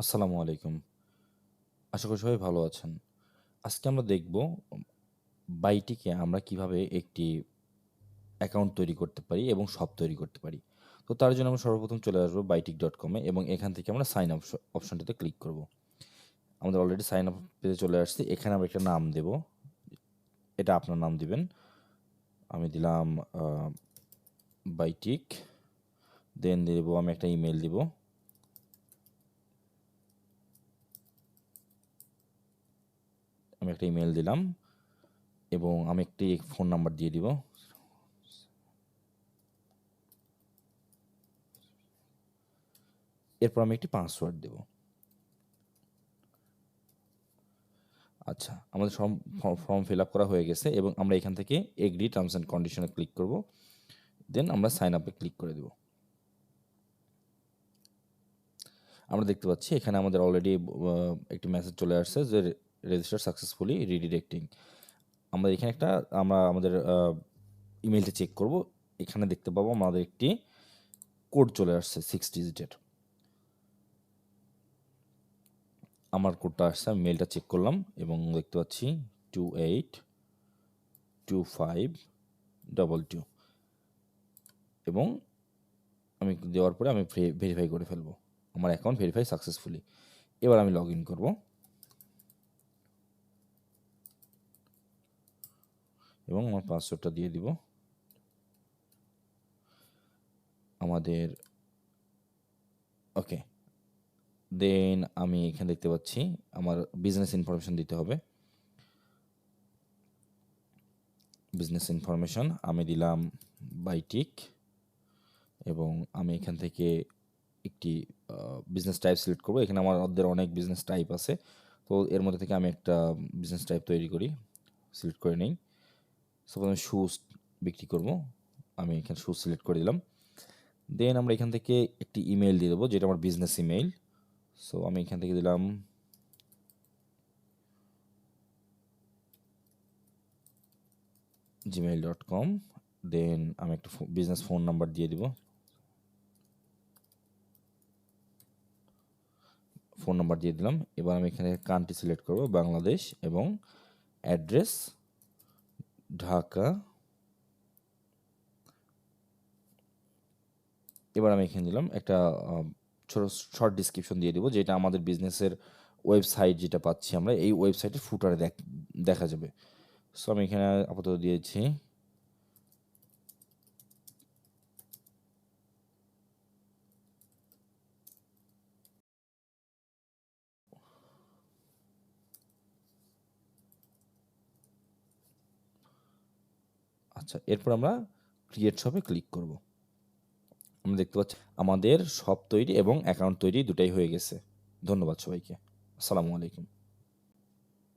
আসসালামু আলাইকুম। আশা করি সবাই ভালো আছেন। আজকে আমরা দেখব বাইটিকে আমরা কীভাবে একটি অ্যাকাউন্ট তৈরি করতে পারি এবং শপ তৈরি করতে পারি। তো তার জন্য আমরা সর্বপ্রথম চলে আসব বাইটিক.com এ এবং এখান থেকে আমরা সাইন আপ অপশ অপশনটিতে ক্লিক করব। আমাদের অলরেডি সাইন আপ পেজে চলে আসছি। এখানে আমরা একটা নাম দেব। এটা আপনার নাম দিবেন। আমি দিলাম বাইটিক। দেন দিব, আমি একটা ইমেল দিব। আমি একটা ইমেল দিলাম এবং আমি একটি ফোন নাম্বার দিয়ে দিব। এরপর আমি একটি পাসওয়ার্ড দেব। আচ্ছা, আমাদের সম ফ ফর্ম ফিল আপ করা হয়ে গেছে এবং আমরা এখান থেকে এগ্রি টার্মস অ্যান্ড কন্ডিশনে ক্লিক করব। দেন আমরা সাইন আপে ক্লিক করে দেব। আমরা দেখতে পাচ্ছি এখানে আমাদের অলরেডি একটি মেসেজ চলে আসছে যে রেজিস্টার সাকসেসফুলি রিডিরেক্টিং। আমরা এখানে একটা, আমরা আমাদের ইমেলটা চেক করব। এখানে দেখতে পাবো আমাদের একটি কোড চলে আসছে 6 ডিজিটের। আমার কোডটা আসছে। আমি মেইলটা চেক করলাম এবং দেখতে পাচ্ছি 282522 এবং আমি দেওয়ার পরে আমি ভেরিফাই করে ফেলব। আমার অ্যাকাউন্ট ভেরিফাই সাকসেসফুলি। এবার আমি লগ ইন করব। এবং আমার পাসওয়ার্ডটা দিয়ে দিব। আমাদের ওকে। দেন আমি এখানে দেখতে পাচ্ছি, আমার বিজনেস ইনফরমেশন দিতে হবে। বিজনেস ইনফরমেশন আমি দিলাম বাইটিক এবং আমি এখান থেকে একটি বিজনেস টাইপ সিলেক্ট করব এখানে আমাদের অনেক বিজনেস টাইপ আছে। তো এর মধ্যে থেকে আমি একটা বিজনেস টাইপ তৈরি করি। সিলেক্ট করে নেই। সাপোজ আমি শুজ বিক্রি করব। আমি এখানে শুজ সিলেক্ট করে দিলাম। দেন আমরা এখান থেকে একটি ইমেল দিয়ে দেবো, যেটা আমার বিজনেস ইমেইল। সো আমি এখান থেকে দিলাম জিমেইল ডট কম দেন আমি একটা বিজনেস ফোন নাম্বার দিয়ে দিব। ফোন নাম্বার দিয়ে দিলাম। এবার আমি এখানে কান্ট্রি সিলেক্ট করব, বাংলাদেশ এবং অ্যাড্রেস ঢাকা। এবার আমি এখানে দিলাম একটা ছোট শর্ট ডিসক্রিপশন দিয়ে দিব, যেটা আমাদের বিজনেসের ওয়েবসাইট যেটা পাচ্ছি আমরা, এই ওয়েবসাইটের ফুটারে দেখা যাবে। সো আমি এখানে আপাতত দিয়েছি। আচ্ছা, এরপর আমরা ক্রিয়েট শপে ক্লিক করব। আমরা দেখতে পাচ্ছি আমাদের শপ তৈরি এবং অ্যাকাউন্ট তৈরি দুটাই হয়ে গেছে। ধন্যবাদ সবাইকে। আসসালামু আলাইকুম।